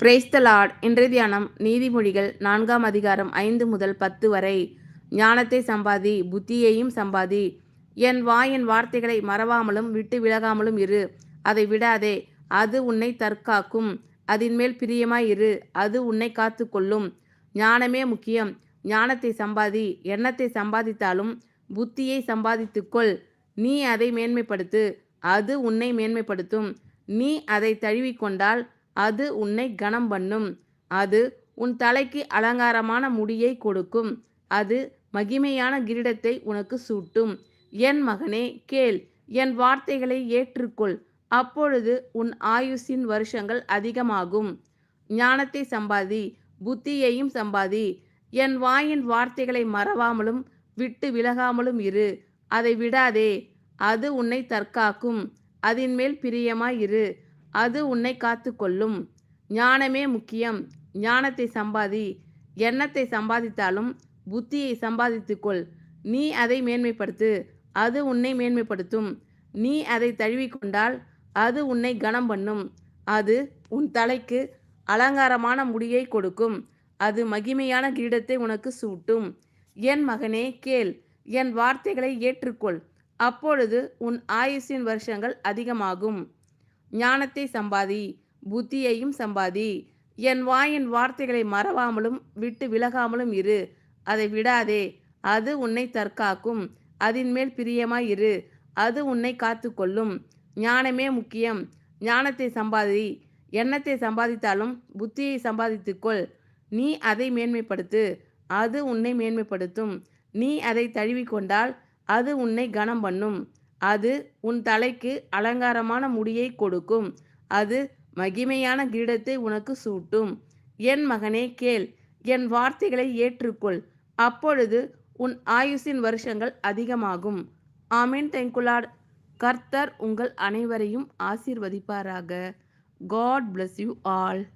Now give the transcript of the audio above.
Praise the Lord இன்றைய தியானம் நீதிமொழிகள் நான்காம் அதிகாரம் ஐந்து முதல் பத்து வரை. ஞானத்தை சம்பாதி புத்தியையும் சம்பாதி. என் வாயின் வார்த்தைகளை மறவாமலும் விட்டு விலகாமலும் இரு. அதை விடாதே அது உன்னை தற்காக்கும். அதின் மேல் பிரியமாய் இரு அது உன்னை காத்துக்கொள்ளும். ஞானமே முக்கியம். ஞானத்தை சம்பாதி எண்ணத்தை சம்பாதித்தாலும் புத்தியை சம்பாதித்துக்கொள். நீ அதை மேன்மைப்படுத்து அது உன்னை மேன்மைப்படுத்தும். நீ அதை தழுவிக்கொண்டால் அது உன்னை கனம் பண்ணும். அது உன் தலைக்கு அலங்காரமான முடியை கொடுக்கும். அது மகிமையான கிரீடத்தை உனக்கு சூட்டும். என் மகனே கேள். என் வார்த்தைகளை ஏற்றுக்கொள். அப்பொழுது உன் ஆயுஷின் வருஷங்கள் அதிகமாகும். ஞானத்தை சம்பாதி. புத்தியையும் சம்பாதி. என் வாயின் வார்த்தைகளை மறவாமலும் விட்டு விலகாமலும் இரு. அதை விடாதே. அது உன்னை தற்காக்கும். அதின் மேல் பிரியமாயிரு அது உன்னை காத்துக்கொள்ளும் ஞானமே முக்கியம். ஞானத்தை சம்பாதி. எண்ணத்தை சம்பாதித்தாலும் புத்தியை சம்பாதித்துக்கொள் நீ அதை மேன்மைப்படுத்து. அது உன்னை மேன்மைப்படுத்தும். நீ அதை தழுவிக்கொண்டால் அது உன்னை கனம் பண்ணும். அது உன் தலைக்கு அலங்காரமான முடியை கொடுக்கும். அது மகிமையான கிரீடத்தை உனக்கு சூட்டும். என் மகனே கேள். என் வார்த்தைகளை ஏற்றுக்கொள். அப்பொழுது உன் ஆயுசின் வருஷங்கள் அதிகமாகும். ஞானத்தை சம்பாதி புத்தியையும் சம்பாதி. என் வாயின் வார்த்தைகளை மறவாமலும் விட்டு விலகாமலும் இரு. அதை விடாதே அது உன்னை தற்காக்கும். அதின் மேல் பிரியமாய் இரு. அது உன்னை காத்துக்கொள்ளும் ஞானமே முக்கியம். ஞானத்தை சம்பாதி. எண்ணத்தை சம்பாதித்தாலும் புத்தியை சம்பாதித்துக்கொள் நீ அதை மேன்மைப்படுத்து. அது உன்னை மேன்மைப்படுத்தும். நீ அதை தழுவிக்கொண்டால் அது உன்னை கனம் பண்ணும் அது உன் தலைக்கு அலங்காரமான முடியை கொடுக்கும். அது மகிமையான கிரீடத்தை உனக்கு சூட்டும். என் மகனே கேள். என் வார்த்தைகளை ஏற்றுக்கொள். அப்பொழுது உன் ஆயுசின் வருஷங்கள் அதிகமாகும். ஆமீன் தேங்குலாட் கர்த்தர் உங்கள் அனைவரையும் ஆசீர்வதிப்பாராக. God bless you all